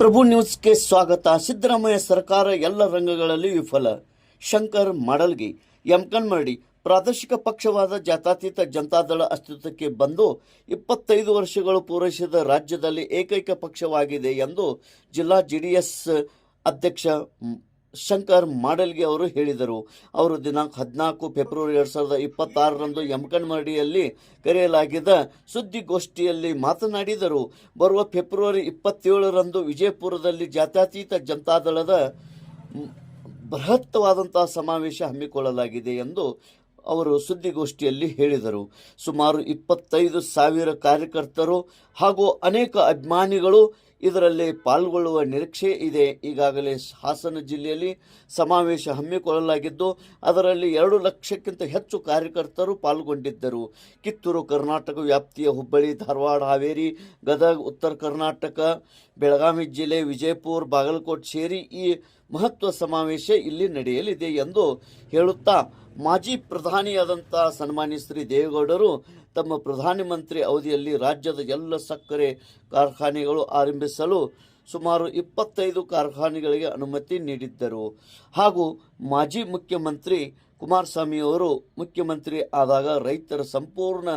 ಪ್ರಭು ನ್ಯೂಸ್ಗೆ ಸ್ವಾಗತ. ಸಿದ್ದರಾಮಯ್ಯ ಸರ್ಕಾರ ಎಲ್ಲ ರಂಗಗಳಲ್ಲಿ ವಿಫಲ. ಶಂಕರ್ ಮಾಡಲ್ಗಿ ಯಮಕನ್ಮರಡಿ ಪ್ರಾದೇಶಿಕ ಪಕ್ಷವಾದ ಜಾತಾತೀತ ಜನತಾದಳ ಅಸ್ತಿತ್ವಕ್ಕೆ ಬಂದು ಇಪ್ಪತ್ತೈದು ವರ್ಷಗಳು ಪೂರೈಸಿದ ರಾಜ್ಯದಲ್ಲಿ ಏಕೈಕ ಪಕ್ಷವಾಗಿದೆ ಎಂದು ಜಿಲ್ಲಾ ಜೆಡಿಎಸ್ ಅಧ್ಯಕ್ಷ ಶಂಕರ್ ಮಾಡಲ್ಗೆ ಅವರು ಹೇಳಿದರು. ಅವರು ದಿನಾಂಕ ಹದಿನಾಲ್ಕು ಫೆಬ್ರವರಿ ಎರಡು ಸಾವಿರದ ಇಪ್ಪತ್ತಾರರಂದು ಯಮಕನ್ಮರಡಿಯಲ್ಲಿ ಕರೆಯಲಾಗಿದ್ದ ಸುದ್ದಿಗೋಷ್ಠಿಯಲ್ಲಿ ಮಾತನಾಡಿದರು. ಬರುವ ಫೆಬ್ರವರಿ ಇಪ್ಪತ್ತೇಳರಂದು ವಿಜಯಪುರದಲ್ಲಿ ಜಾತ್ಯತೀತ ಜನತಾದಳದ ಬೃಹತ್ವಾದಂಥ ಸಮಾವೇಶ ಹಮ್ಮಿಕೊಳ್ಳಲಾಗಿದೆ ಎಂದು ಅವರು ಸುದ್ದಿಗೋಷ್ಠಿಯಲ್ಲಿ ಹೇಳಿದರು. ಸುಮಾರು ಇಪ್ಪತ್ತೈದು ಸಾವಿರ ಕಾರ್ಯಕರ್ತರು ಹಾಗೂ ಅನೇಕ ಅಭಿಮಾನಿಗಳು ಇದರಲ್ಲಿ ಪಾಲ್ಗೊಳ್ಳುವ ನಿರೀಕ್ಷೆ ಇದೆ. ಈಗಾಗಲೇ ಹಾಸನ ಜಿಲ್ಲೆಯಲ್ಲಿ ಸಮಾವೇಶ ಹಮ್ಮಿಕೊಳ್ಳಲಾಗಿದ್ದು, ಅದರಲ್ಲಿ ಎರಡು ಲಕ್ಷಕ್ಕಿಂತ ಹೆಚ್ಚು ಕಾರ್ಯಕರ್ತರು ಪಾಲ್ಗೊಂಡಿದ್ದರು. ಕಿತ್ತೂರು ಕರ್ನಾಟಕ ವ್ಯಾಪ್ತಿಯ ಹುಬ್ಬಳ್ಳಿ, ಧಾರವಾಡ, ಹಾವೇರಿ, ಗದಗ, ಉತ್ತರ ಕರ್ನಾಟಕ, ಬೆಳಗಾವಿ ಜಿಲ್ಲೆ, ವಿಜಯಪುರ, ಬಾಗಲಕೋಟೆ ಸೇರಿ ಈ ಮಹತ್ವ ಸಮಾವೇಶ ಇಲ್ಲಿ ನಡೆಯಲಿದೆ ಎಂದು ಹೇಳುತ್ತಾ ಮಾಜಿ ಪ್ರಧಾನಿಯಾದಂಥ ಸನ್ಮಾನ್ಯ ಶ್ರೀ ದೇವೇಗೌಡರು ತಮ್ಮ ಪ್ರಧಾನಮಂತ್ರಿ ಅವಧಿಯಲ್ಲಿ ರಾಜ್ಯದ ಎಲ್ಲ ಸಕ್ಕರೆ ಕಾರ್ಖಾನೆಗಳು ಆರಂಭಿಸಲು ಸುಮಾರು ಇಪ್ಪತ್ತೈದು ಕಾರ್ಖಾನೆಗಳಿಗೆ ಅನುಮತಿ ನೀಡಿದ್ದರು. ಹಾಗೂ ಮಾಜಿ ಮುಖ್ಯಮಂತ್ರಿ ಕುಮಾರಸ್ವಾಮಿಯವರು ಮುಖ್ಯಮಂತ್ರಿ ಆದಾಗ ರೈತರ ಸಂಪೂರ್ಣ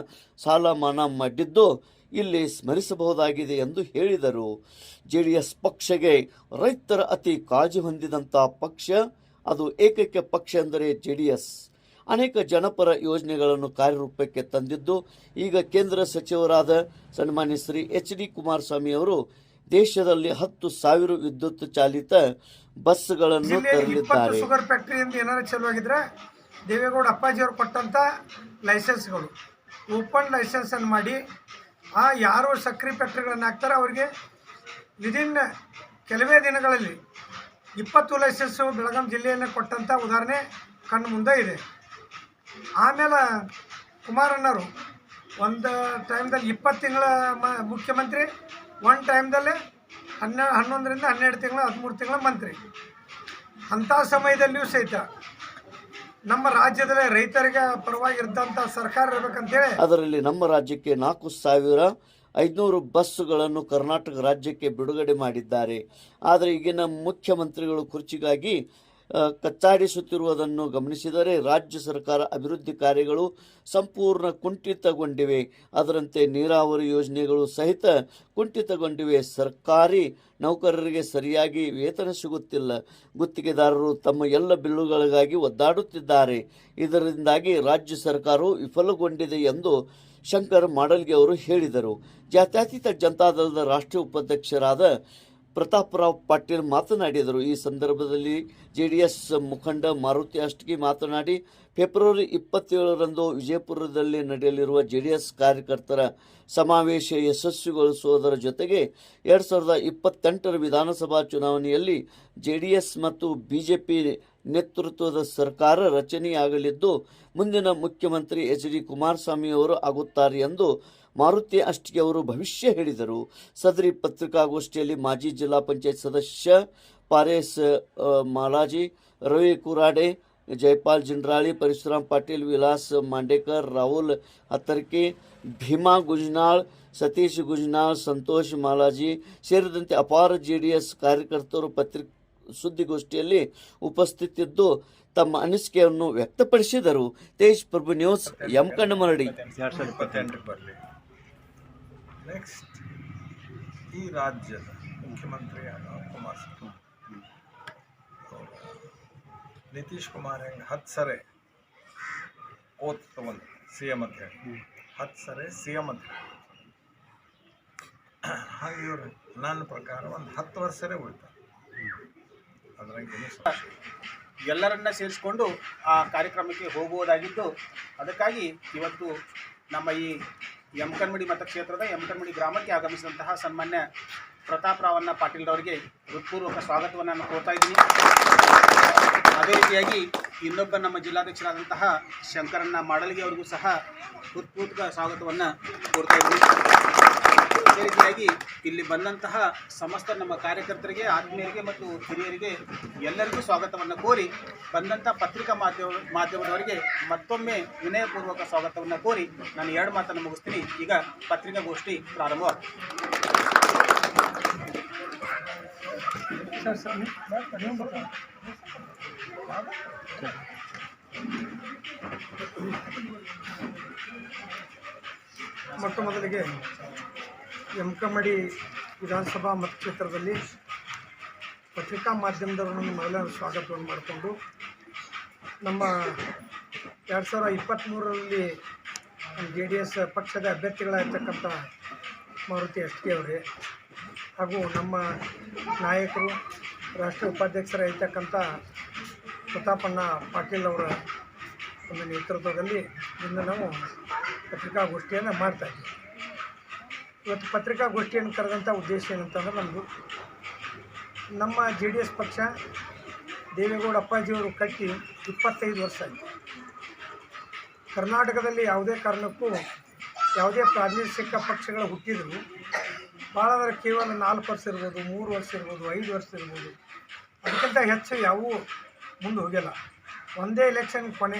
ಸಾಲ ಮನ್ನಾ ಮಾಡಿದ್ದು ಇಲ್ಲಿ ಸ್ಮರಿಸಬಹುದಾಗಿದೆ ಎಂದು ಹೇಳಿದರು. ಜೆ ಡಿ ಎಸ್ ಪಕ್ಷಗೆ ರೈತರ ಅತಿ ಕಾಳಜಿ ಹೊಂದಿದಂಥ ಪಕ್ಷ, ಅದು ಏಕೈಕ ಪಕ್ಷ ಎಂದರೆ ಜೆ ಡಿ ಎಸ್ ಅನೇಕ ಜನಪರ ಯೋಜನೆಗಳನ್ನು ಕಾರ್ಯರೂಪಕ್ಕೆ ತಂದಿದ್ದು ಈಗ ಕೇಂದ್ರ ಸಚಿವರಾದ ಸನ್ಮಾನ್ಯ ಶ್ರೀ ಎಚ್ ಡಿ ಕುಮಾರಸ್ವಾಮಿ ಅವರು ದೇಶದಲ್ಲಿ ಹತ್ತು ಸಾವಿರ ವಿದ್ಯುತ್ ಚಾಲಿತ ಬಸ್ಗಳನ್ನು ತರಲಿದ್ದಾರೆ. ಶುಗರ್ ಫ್ಯಾಕ್ಟರಿಯಿಂದ ಏನಾರ ಏನಾರು ಚಲೋ ಆಗಿದ್ರೆ ದೇವೇಗೌಡ ಅಪ್ಪಾಜಿಯವರು ಕೊಟ್ಟಂಥ ಲೈಸೆನ್ಸ್ಗಳು. ಓಪನ್ ಲೈಸೆನ್ಸನ್ನು ಮಾಡಿ ಆ ಯಾರು ಸಕ್ಕರೆ ಫ್ಯಾಕ್ಟ್ರಿಗಳನ್ನು ಹಾಕ್ತಾರೆ ಅವರಿಗೆ ವಿದಿನ್ ಕೆಲವೇ ದಿನಗಳಲ್ಲಿ ಇಪ್ಪತ್ತು ಲೈಸೆನ್ಸು ಬೆಳಗಾಂ ಜಿಲ್ಲೆಯನ್ನು ಕೊಟ್ಟಂಥ ಉದಾಹರಣೆ ಕಣ್ಣು ಮುಂದೆ ಇದೆ. ಆಮೇಲೆ ಕುಮಾರಣ್ಣವರು ಒಂದು ಟೈಮ್ದಲ್ಲಿ ಇಪ್ಪತ್ತು ತಿಂಗಳ ಮ, ಮುಖ್ಯಮಂತ್ರಿ, ಒಂದು ಟೈಮ್ದಲ್ಲೇ ಹನ್ನೆ, ಹನ್ನೊಂದರಿಂದ ಹನ್ನೆರಡು ತಿಂಗಳ, ಹದಿಮೂರು ತಿಂಗಳ ಮಂತ್ರಿ. ಅಂಥ ಸಮಯದಲ್ಲಿಯೂ ಸಹಿತ ನಮ್ಮ ರಾಜ್ಯದಲ್ಲೇ ರೈತರಿಗೆ ಪರವಾಗಿದ್ದಂಥ ಸರ್ಕಾರ ಇರಬೇಕಂತೇಳಿ ಅದರಲ್ಲಿ ನಮ್ಮ ರಾಜ್ಯಕ್ಕೆ ನಾಲ್ಕು ಸಾವಿರ ಐದುನೂರು ಬಸ್ಸುಗಳನ್ನು ಕರ್ನಾಟಕ ರಾಜ್ಯಕ್ಕೆ ಬಿಡುಗಡೆ ಮಾಡಿದ್ದಾರೆ. ಆದರೆ ಈಗಿನ ಮುಖ್ಯಮಂತ್ರಿಗಳು ಕುರ್ಚಿಗಾಗಿ ಕಚ್ಚಾಡಿಸುತ್ತಿರುವುದನ್ನು ಗಮನಿಸಿದರೆ ರಾಜ್ಯ ಸರ್ಕಾರ ಅಭಿವೃದ್ಧಿ ಕಾರ್ಯಗಳು ಸಂಪೂರ್ಣ ಕುಂಠಿತಗೊಂಡಿವೆ. ಅದರಂತೆ ನೀರಾವರಿ ಯೋಜನೆಗಳು ಸಹಿತ ಕುಂಠಿತಗೊಂಡಿವೆ. ಸರ್ಕಾರಿ ನೌಕರರಿಗೆ ಸರಿಯಾಗಿ ವೇತನ ಸಿಗುತ್ತಿಲ್ಲ. ಗುತ್ತಿಗೆದಾರರು ತಮ್ಮ ಎಲ್ಲ ಬಿಲ್ಲುಗಳಿಗಾಗಿ ಒದ್ದಾಡುತ್ತಿದ್ದಾರೆ. ಇದರಿಂದಾಗಿ ರಾಜ್ಯ ಸರ್ಕಾರವು ವಿಫಲಗೊಂಡಿದೆ ಎಂದು ಶಂಕರ್ ಮಾಡಲ್ಗೆ ಅವರು ಹೇಳಿದರು. ಜಾತ್ಯತೀತ ಜನತಾದಳದ ರಾಷ್ಟ್ರೀಯ ಉಪಾಧ್ಯಕ್ಷರಾದ ಪ್ರತಾಪರಾವ್ ಪಾಟೀಲ್ ಮಾತನಾಡಿದರು. ಈ ಸಂದರ್ಭದಲ್ಲಿ ಜೆ ಡಿ ಎಸ್ ಮುಖಂಡ ಮಾರುತಿ ಅಷ್ಟಗಿ ಮಾತನಾಡಿ, ಫೆಬ್ರವರಿ ಇಪ್ಪತ್ತೇಳರಂದು ವಿಜಯಪುರದಲ್ಲಿ ನಡೆಯಲಿರುವ ಜೆ ಡಿ ಎಸ್ ಕಾರ್ಯಕರ್ತರ ಸಮಾವೇಶ ಯಶಸ್ವಿಗೊಳಿಸುವುದರ ಜೊತೆಗೆ ಎರಡು ಸಾವಿರದ ಇಪ್ಪತ್ತೆಂಟರ ವಿಧಾನಸಭಾ ಚುನಾವಣೆಯಲ್ಲಿ ಜೆ ಡಿ ಎಸ್ ಮತ್ತು ಬಿ ಜೆ ಪಿ ನೇತೃತ್ವದ ಸರ್ಕಾರ ರಚನೆಯಾಗಲಿದ್ದು, ಮುಂದಿನ ಮುಖ್ಯಮಂತ್ರಿ ಎಚ್ ಡಿ ಕುಮಾರಸ್ವಾಮಿ ಅವರು ಆಗುತ್ತಾರೆ ಎಂದು ಮಾರುತಿ ಅಷ್ಟಿಗೆ ಅವರು ಭವಿಷ್ಯ ಹೇಳಿದರು. ಸದರಿ ಪತ್ರಿಕಾಗೋಷ್ಠಿಯಲ್ಲಿ ಮಾಜಿ ಜಿಲ್ಲಾ ಪಂಚಾಯತ್ ಸದಸ್ಯ ಪಾರೇಸ್ ಮಾಲಾಜಿ, ರವಿ ಕುರಾಡೆ ಜಯಪಾಲ್ ಜಿಂಡ್ರಾಳಿ, ಪರಶುರಾಮ್ ಪಾಟೀಲ್, ವಿಲಾಸ್ ಮಾಂಡೇಕರ್, ರಾಹುಲ್ ಹತ್ತರ್ಕಿ, ಭೀಮಾ ಗುಜ್ನಾಳ್, ಸತೀಶ್ ಗುಜ್ನಾಳ್, ಸಂತೋಷ್ ಮಾಲಾಜಿ ಸೇರಿದಂತೆ ಅಪಾರ ಜೆ ಡಿ ಎಸ್ ಕಾರ್ಯಕರ್ತರು ಪತ್ರಿಕ, ಸುದ್ದಿಗೋಷ್ಠಿಯಲ್ಲಿ ಉಪಸ್ಥಿತಿದ್ದು ತಮ್ಮ ಅನಿಸಿಕೆಯನ್ನು ವ್ಯಕ್ತಪಡಿಸಿದರು. ತೇಜ್ ಪ್ರಭು ನ್ಯೂಸ್, ಎಂ ಕಣ್ಣಮರಡಿ ಎರಡು ಸಾವಿರದ ಇಪ್ಪತ್ತೆಂಟಕ್ಕೆ ಬರಲಿ ನೆಕ್ಸ್ಟ್ ಈ ರಾಜ್ಯದ ಮುಖ್ಯಮಂತ್ರಿಯಾದ ಕುಮಾರಸ್ವಾಮಿ ನಿತೀಶ್ ಕುಮಾರ್ ಹೆಂಗೆ ಹತ್ತು ಸರಿ ಓತ್ ತಗೊಂಡು ಸಿ ಎಂ ಅಂತ ಹೇಳಿ? ಹತ್ತು ಸರಿ ಸಿ ಎಂ ಅಂತ ಹೇಳಿ. ಹಾಗೆ ಇವರು ನನ್ನ ಪ್ರಕಾರ ಒಂದು ಹತ್ತು ವರ್ಷರೇ ಉಳಿತಾರೆ ಅದ್ರಾಗ. ಎಲ್ಲರನ್ನ ಸೇರಿಸಿಕೊಂಡು ಆ ಕಾರ್ಯಕ್ರಮಕ್ಕೆ ಹೋಗುವುದಾಗಿದ್ದು ಅದಕ್ಕಾಗಿ ಇವತ್ತು ನಮ್ಮ ಈ ಯಮಕನ್ಮಡಿ ಮತಕ್ಷೇತ್ರದ ಯಮಕನ್ಮಡಿ ಗ್ರಾಮಕ್ಕೆ ಆಗಮಿಸಿದಂತಹ ಸನ್ಮಾನ್ಯ ಪ್ರತಾಪ್ ರಾವಣ್ಣ ಪಾಟೀಲ್ರವರಿಗೆ ಹೃತ್ಪೂರ್ವಕ ಸ್ವಾಗತವನ್ನು ನಾನು ಕೋರ್ತಾ ಇದ್ದೀನಿ. ಅದೇ ರೀತಿಯಾಗಿ ಇನ್ನೊಬ್ಬ ನಮ್ಮ ಜಿಲ್ಲಾಧ್ಯಕ್ಷರಾದಂತಹ ಶಂಕರಣ್ಣ ಮಾಡಲಿಗೆ ಅವರಿಗೂ ಸಹ ಹೃತ್ಪೂರ್ವಕ ಸ್ವಾಗತವನ್ನು ಕೋರ್ತಾ ಇದ್ದೀನಿ. ಅದೇ ರೀತಿಯಾಗಿ ಇಲ್ಲಿ ಬಂದಂತಹ ಸಮಸ್ತ ನಮ್ಮ ಕಾರ್ಯಕರ್ತರಿಗೆ, ಆತ್ಮೀಯರಿಗೆ ಮತ್ತು ಹಿರಿಯರಿಗೆ ಎಲ್ಲರಿಗೂ ಸ್ವಾಗತವನ್ನು ಕೋರಿ ಬಂದಂಥ ಪತ್ರಿಕಾ ಮಾಧ್ಯಮ ಮಾಧ್ಯಮದವರಿಗೆ ಮತ್ತೊಮ್ಮೆ ವಿನಯಪೂರ್ವಕ ಸ್ವಾಗತವನ್ನು ಕೋರಿ ನಾನು ಎರಡು ಮಾತನ್ನು ಮುಗಿಸ್ತೀನಿ ಈಗ ಪತ್ರಿಕಾಗೋಷ್ಠಿ ನೀವು- ನೀವು ಬರ್ತಾರೆ. ಮೊಟ್ಟ ಮೊದಲಿಗೆ ಯಮಕಮಡಿ ವಿಧಾನಸಭಾ ಮತಕ್ಷೇತ್ರದಲ್ಲಿ ಪತ್ರಿಕಾ ಮಾಧ್ಯಮದವರನ್ನು ಮೊದಲ ಸ್ವಾಗತವನ್ನು ಮಾಡಿಕೊಂಡು ನಮ್ಮ ಎರಡು ಸಾವಿರ ಇಪ್ಪತ್ತ್ಮೂರರಲ್ಲಿ ಜೆ ಡಿ ಎಸ್ ಪಕ್ಷದ ಅಭ್ಯರ್ಥಿಗಳಾಗಿರ್ತಕ್ಕಂಥ ಮಾರುತಿ ಎಸ್ ಕೆ ಅವರೇ ಹಾಗೂ ನಮ್ಮ ನಾಯಕರು ರಾಷ್ಟ್ರೀಯ ಉಪಾಧ್ಯಕ್ಷರಾಗಿರ್ತಕ್ಕಂಥ ಪ್ರತಾಪಣ್ಣ ಪಾಟೀಲ್ ಅವರ ಒಂದು ನೇತೃತ್ವದಲ್ಲಿ ಇಂದು ನಾವು ಪತ್ರಿಕಾಗೋಷ್ಠಿಯನ್ನು ಮಾಡ್ತಾಯಿದ್ದೀವಿ ಇವತ್ತು ಪತ್ರಿಕಾಗೋಷ್ಠಿಯನ್ನು ಕರೆದಂಥ ಉದ್ದೇಶ ಏನಂತಂದ್ರೆ ನಮ್ಮದು ನಮ್ಮ ಜೆ ಡಿ ಎಸ್ ಪಕ್ಷ ದೇವೇಗೌಡ ಅಪ್ಪಾಜಿಯವರು ಕಟ್ಟಿ ಇಪ್ಪತ್ತೈದು ವರ್ಷ ಆಯಿತು. ಕರ್ನಾಟಕದಲ್ಲಿ ಯಾವುದೇ ಕಾರಣಕ್ಕೂ ಯಾವುದೇ ಪ್ರಾದೇಶಿಕ ಪಕ್ಷಗಳು ಹುಟ್ಟಿದ್ರು ಭಾಳ ಅಂದರೆ ಕೇವಲ ನಾಲ್ಕು ವರ್ಷ ಇರ್ಬೋದು, ಮೂರು ವರ್ಷ ಇರ್ಬೋದು, ಐದು ವರ್ಷ ಇರ್ಬೋದು, ಅದಕ್ಕಿಂತ ಹೆಚ್ಚು ಯಾವೂ ಮುಂದೆ ಹೋಗಿಲ್ಲ. ಒಂದೇ ಎಲೆಕ್ಷನ್ ಕೊನೆ